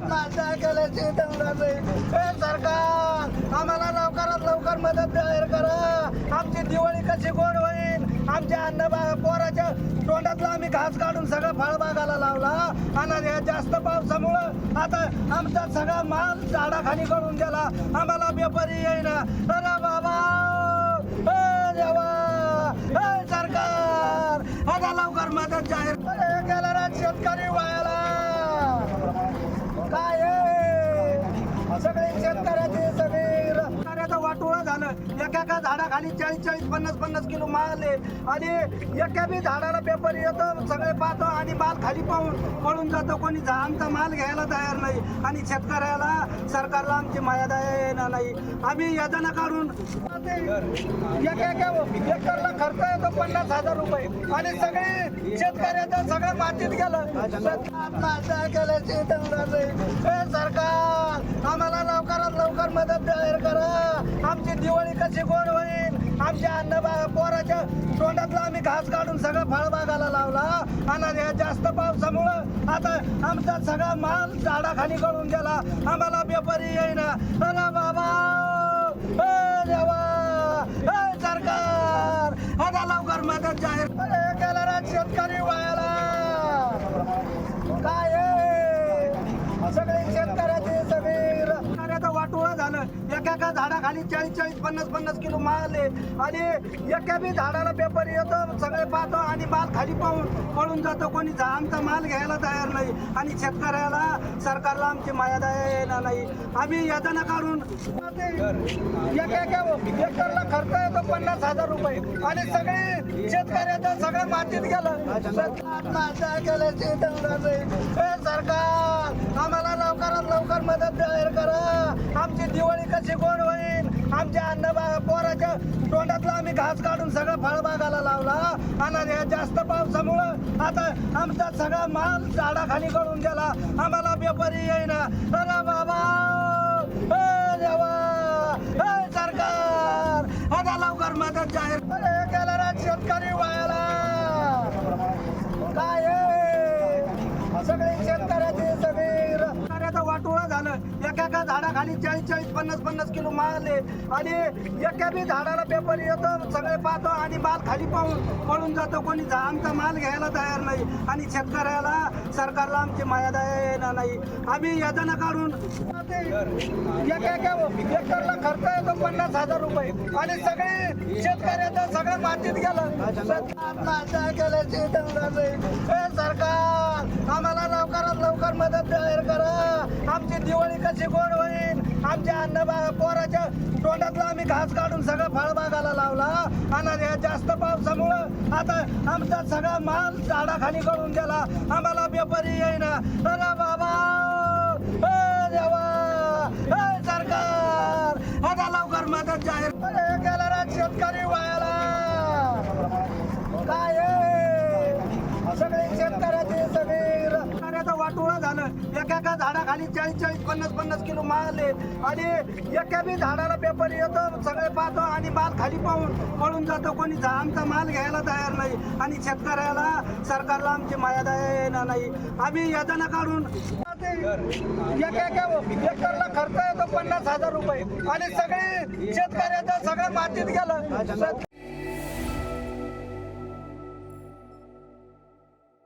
आत्महत्या केल्याची हे सरकार आम्हाला लवकरात लवकर मदत जाहीर करा आमची दिवाळी कशी गोड होईल आमच्या अन्न पोराच्या तोंडातला आम्ही घास काढून सगळं फळबागाला लावला आणि या जास्त पावसामुळं आता आमचा सगळा माल झाडाखाली करून गेला आम्हाला व्यापारी येईना अरे बाबा देवा सरकार आता लवकर मदत जाहीर अरे गेला शेतकरी व्हायला एका झाडाखाली चाळीस चाळीस पन्नास पन्नास किलो माल आहे. आणि एका बी झाडाला पेपर येतो सगळे पाहतो आणि माल खाली पाहून पळून जातो. कोणी आमचा माल घ्यायला तयार नाही. आणि शेतकऱ्याला सरकारला आमची मर्यादा येणार नाही. आम्ही योजना काढून एकरला खर्च येतो पन्नास हजार रुपये. आणि सगळे शेतकऱ्याचं सगळं मातीत गेलं. आत्महत्या केल्याची हे सरकार आम्हाला लवकरात लवकर मदत जाहीर करा. आमची दिवाळी कशी गोड होईल? आमच्या अन्न पोराच्या तोंडातला आम्ही घास काढून सगळं फळबागाला लावला. आणि या जास्त पावसामुळं आता आमचा सगळा माल झाडाखाली करून गेला. आम्हाला व्यापारी येईना. अरे बाबा! ए देवा! ए सरकार! आता लवकर मदत जाहीर अरे गेला शेतकरी वायाला काय झालं एका एका झाडाखाली चाळीस चाळीस पन्नास पन्नास किलो माल आहे. आणि एका बी झाडाला पेपर येतो सगळे पाहतो आणि माल खाली पाहून पळून जातो. कोणी आमचा माल घ्यायला तयार नाही. आणि शेतकऱ्याला सरकारला आमची मायादया येणार नाही. आम्ही योजना काढून एका एकरला खर्च येतो पन्नास हजार रुपये. आणि सगळे शेतकऱ्याचं सगळं मातीत गेलं. आत्महत्या केल्याची मदत जाहीर करा. आमची दिवाळी कशी गोड होईल? आमच्या अन्न पोराच्या तोंडातला आम्ही घास काढून सगळं फळबागाला लावला. आणि या जास्त पावसामुळं आता आमचा सगळा माल झाडाखाली करून गेला. आम्हाला व्यापारी येईना. अरे बाबा! ए देवा! ए सरकार! आता लवकर मदत जाहीर अरे गेला शेतकरी झालं. एका एका झाडाखाली चाळीस चाळीस पन्नास पन्नास किलो माल आहे आणि एका बी झाडाला पेपर येतो सगळे पाहतो आणि माल खाली पाहून पळून जातो. कोणी आमचा माल घ्यायला तयार नाही. आणि शेतकऱ्याला सरकारला आमची मर्यादा येणार नाही. आम्ही योजना काढून एका एका एकरला खर्च येतो पन्नास हजार रुपये. आणि सगळे शेतकऱ्याचं सगळं मातीत गेलं. आत्महत्या हे सरकार! आमची दिवाळी कशी गोड होईल? आमच्या अन्न पोराच्या तोंडातला आम्ही घास काढून सगळं फळबागाला लावला. आणि या जास्त पावसामुळं आता आमचा सगळा माल झाडाखाली करून गेला. आम्हाला व्यापारी येईना. अरे बाबा! ए देवा! ए सरकार! आता लवकर मदत जाहीर अरे गेला शेतकरी व्हायला काय आहे? सगळे शेतकऱ्याचे सगळे शेतकऱ्याचं वाटोळं झालं. एका एका झाडाखाली चाळीस चाळीस पन्नास पन्नास किलो माल आहे. आणि एका बी झाडाला पेपर येतो सगळे पाहतो आणि माल खाली पाहून पळून जातो. कोणी आमचा माल घ्यायला तयार नाही. आणि शेतकऱ्याला सरकारला आमची मर्यादा येणार नाही. आम्ही योजना काढून एकरला खर्च येतो पन्नास हजार रुपये. आणि सगळे शेतकऱ्याचं सगळं मातीत गेलं.